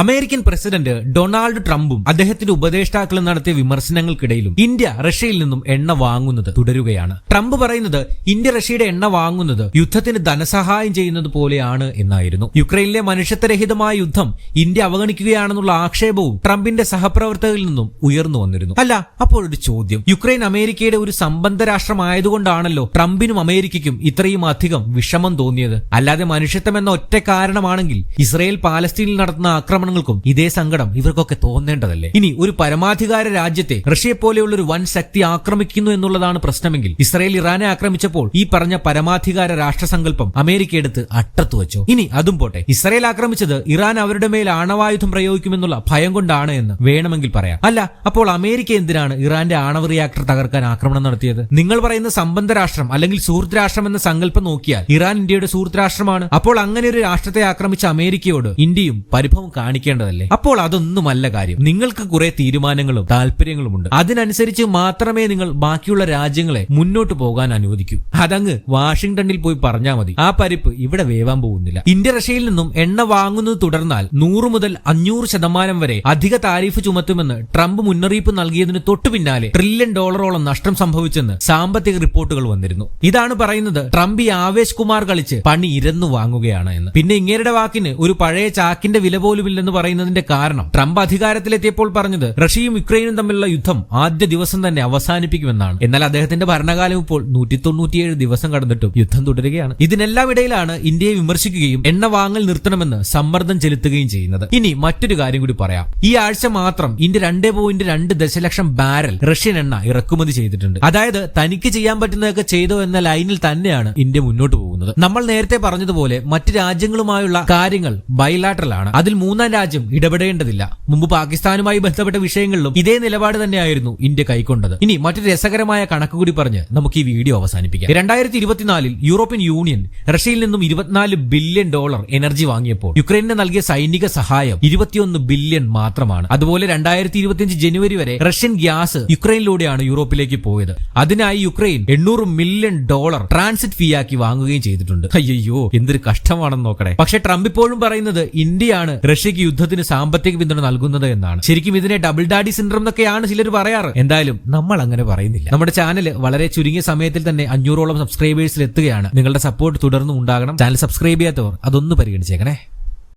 American president Donald ട്രംപും അദ്ദേഹത്തിന്റെ ഉപദേഷ്ടാക്കളും നടത്തിയ വിമർശനങ്ങൾക്കിടയിലും ഇന്ത്യ റഷ്യയിൽ നിന്നും എണ്ണ വാങ്ങുന്നത് തുടരുകയാണ്. ട്രംപ് പറയുന്നത് ഇന്ത്യ റഷ്യയുടെ എണ്ണ വാങ്ങുന്നത് യുദ്ധത്തിന് ധനസഹായം ചെയ്യുന്നത് പോലെയാണ് എന്നായിരുന്നു. യുക്രൈനിലെ മനുഷ്യത്വരഹിതമായ യുദ്ധം ഇന്ത്യ അവഗണിക്കുകയാണെന്നുള്ള ആക്ഷേപവും ട്രംപിന്റെ സഹപ്രവർത്തകരിൽ നിന്നും ഉയർന്നു വന്നിരുന്നു. അല്ല അപ്പോൾ ഒരു ചോദ്യം. യുക്രൈൻ അമേരിക്കയുടെ ഒരു സമ്പന്ന രാഷ്ട്രമായതുകൊണ്ടാണല്ലോ ട്രംപിനും അമേരിക്കയ്ക്കും ഇത്രയും അധികം വിഷമം തോന്നിയത്. അല്ലാതെ മനുഷ്യത്വം എന്ന ഒറ്റ കാരണമാണെങ്കിൽ ഇസ്രയേൽ പാലസ്തീനിൽ നടത്തുന്ന ആക്രമണങ്ങൾക്കും ഇതേ സങ്കടം ഇവർക്കൊക്കെ തോന്നേണ്ടതല്ലേ? ഇനി ഒരു പരമാധികാര രാജ്യത്തെ റഷ്യയെ പോലെയുള്ള ഒരു വൻ ശക്തി ആക്രമിക്കുന്നു എന്നുള്ളതാണ് പ്രശ്നമെങ്കിൽ ഇസ്രായേൽ ഇറാനെ ആക്രമിച്ചപ്പോൾ ഈ പറഞ്ഞ പരമാധികാര രാഷ്ട്രസങ്കല്പം അമേരിക്ക എടുത്ത് അട്ടത്തു വെച്ചു. ഇനി അതും പോട്ടെ. ഇസ്രായേൽ ആക്രമിച്ചത് ഇറാൻ അവരുടെ മേൽ ആണവായുധം പ്രയോഗിക്കുമെന്നുള്ള ഭയം കൊണ്ടാണ് എന്ന് വേണമെങ്കിൽ പറയാം. അല്ല അപ്പോൾ അമേരിക്ക എന്തിനാണ് ഇറാന്റെ ആണവ റിയാക്ടർ തകർക്കാൻ ആക്രമണം നടത്തിയത്? നിങ്ങൾ പറയുന്ന സമ്പന്ന രാഷ്ട്രം അല്ലെങ്കിൽ സുഹൃത്ത് രാഷ്ട്രം എന്ന സങ്കല്പം നോക്കിയാൽ ഇറാൻ ഇന്ത്യയുടെ സുഹൃത്ത് രാഷ്ട്രമാണ് അപ്പോൾ അങ്ങനെ ഒരു രാഷ്ട്രത്തെ ആക്രമിച്ച അമേരിക്കയോട് ഇന്ത്യയും പരിഭവം കാണിക്കേണ്ടതല്ലേ അപ്പോൾ അതൊന്നുമല്ല കാര്യം. നിങ്ങൾക്ക് കുറെ തീരുമാനങ്ങളും താല്പര്യങ്ങളും ഉണ്ട്. അതിനനുസരിച്ച് മാത്രമേ നിങ്ങൾ ബാക്കിയുള്ള രാജ്യങ്ങളെ മുന്നോട്ട് പോകാൻ അനുവദിക്കൂ. അതങ്ങ് വാഷിംഗ്ടണിൽ പോയി പറഞ്ഞാൽ മതി. ആ പരിപ്പ് ഇവിടെ വേവാൻ പോകുന്നില്ല. ഇന്ത്യ റഷ്യയിൽ നിന്നും എണ്ണ വാങ്ങുന്നത് തുടർന്നാൽ നൂറ് മുതൽ അഞ്ഞൂറ് ശതമാനം വരെ അധിക താരിഫ് ചുമത്തുമെന്ന് ട്രംപ് മുന്നറിയിപ്പ് നൽകിയതിന് തൊട്ടു പിന്നാലെ ട്രില്യൺ ഡോളറോളം നഷ്ടം സംഭവിച്ചെന്ന് സാമ്പത്തിക റിപ്പോർട്ടുകൾ വന്നിരുന്നു. ഇതാണ് പറയുന്നത് ട്രംപ് ഈ ആവേശ് കുമാർ കളിച്ച് പണി ഇരന്നു വാങ്ങുകയാണ് എന്ന്. പിന്നെ ഇങ്ങേരുടെ വാക്കിന് ഒരു പഴയ ചാക്കിന്റെ വില പോലുമില്ലെന്ന് പറയുന്നതിന്റെ കാരണം. ട്രംപ് അധികാരത്തിലെത്തിയപ്പോൾ പറഞ്ഞത് റഷ്യയും യുക്രൈനും തമ്മിലുള്ള യുദ്ധം ആദ്യ ദിവസം തന്നെ അവസാനിപ്പിക്കുമെന്നാണ്. എന്നാൽ അദ്ദേഹത്തിന്റെ ഭരണകാലം ഇപ്പോൾ നൂറ്റി തൊണ്ണൂറ്റിയേഴ് ദിവസം കടന്നിട്ടും യുദ്ധം തുടരുകയാണ്. ഇതിനെല്ലാം ഇടയിലാണ് ഇന്ത്യയെ വിമർശിക്കുകയും എണ്ണ വാങ്ങൽ നിർത്തണമെന്ന് സമ്മർദ്ദം ചെലുത്തുകയും ചെയ്യുന്നത്. ഇനി മറ്റൊരു കാര്യം കൂടി പറയാം. ഈ ആഴ്ച മാത്രം ഇന്ത്യ രണ്ടേ പോയിന്റ് രണ്ട് ദശലക്ഷം ബാരൽ റഷ്യൻ എണ്ണ ഇറക്കുമതി ചെയ്തിട്ടുണ്ട്. അതായത് തനിക്ക് ചെയ്യാൻ പറ്റുന്നതൊക്കെ ചെയ്തോ എന്ന ലൈനിൽ തന്നെയാണ് ഇന്ത്യ മുന്നോട്ട് പോകുന്നത്. നമ്മൾ നേരത്തെ പറഞ്ഞതുപോലെ മറ്റ് രാജ്യങ്ങളുമായുള്ള കാര്യങ്ങൾ ബൈലാറ്ററൽ ആണ്. അതിൽ മൂന്നാം രാജ്യം ഇടപെടേണ്ടതില്ല. മുമ്പ് പാകിസ്ഥാനുമായി ബന്ധപ്പെട്ട വിഷയങ്ങളിലും ഇതേ നിലപാട് തന്നെയായിരുന്നു ഇന്ത്യ കൈക്കൊണ്ടത്. ഇനി മറ്റൊരു രസകരമായ കണക്ക് കൂടി പറഞ്ഞ് നമുക്ക് ഈ വീഡിയോ അവസാനിപ്പിക്കാം. രണ്ടായിരത്തി ഇരുപത്തിനാലിൽ യൂറോപ്യൻ യൂണിയൻ റഷ്യയിൽ നിന്നും ഇരുപത്തിനാല് ബില്യൺ ഡോളർ എനർജി വാങ്ങിയപ്പോൾ യുക്രൈനെ നൽകിയ സൈനിക സഹായം ഇരുപത്തിയൊന്ന് ബില്യൺ മാത്രമാണ്. അതുപോലെ രണ്ടായിരത്തി ഇരുപത്തിയഞ്ച് ജനുവരി വരെ റഷ്യൻ ഗ്യാസ് യുക്രൈനിലൂടെയാണ് യൂറോപ്പിലേക്ക് പോയത്. അതിനായി യുക്രൈൻ എണ്ണൂറ് മില്യൺ ഡോളർ ട്രാൻസിറ്റ് ഫീ ആക്കി വാങ്ങുകയും ചെയ്തിട്ടുണ്ട്. അയ്യോ എന്തൊരു കഷ്ടമാണെന്ന് നോക്കണേ. പക്ഷെ ട്രംപ് ഇപ്പോഴും പറയുന്നത് ഇന്ത്യയാണ് റഷ്യക്ക് യുദ്ധത്തിന് സാമ്പത്തിക പിന്തുണ നൽകുന്നത് എന്നാണ്. ശരിക്കും ഇതിനെ ഡബിൾ ഡാഡി സിൻഡ്രം എന്നൊക്കെയാണ് ചിലർ പറയാറ്. എന്തായാലും നമ്മൾ അങ്ങനെ പറയുന്നില്ല. നമ്മുടെ ചാനൽ വളരെ ചുരുങ്ങിയ സമയത്തിൽ തന്നെ അഞ്ഞൂറോളം സബ്സ്ക്രൈബേഴ്സിൽ എത്തുകയാണ്. നിങ്ങളുടെ സപ്പോർട്ട് തുടർന്നും ഉണ്ടാകണം. ചാനൽ സബ്സ്ക്രൈബ് ചെയ്യാത്തവർ അതൊന്ന് പരിഗണിച്ചേക്കണേ.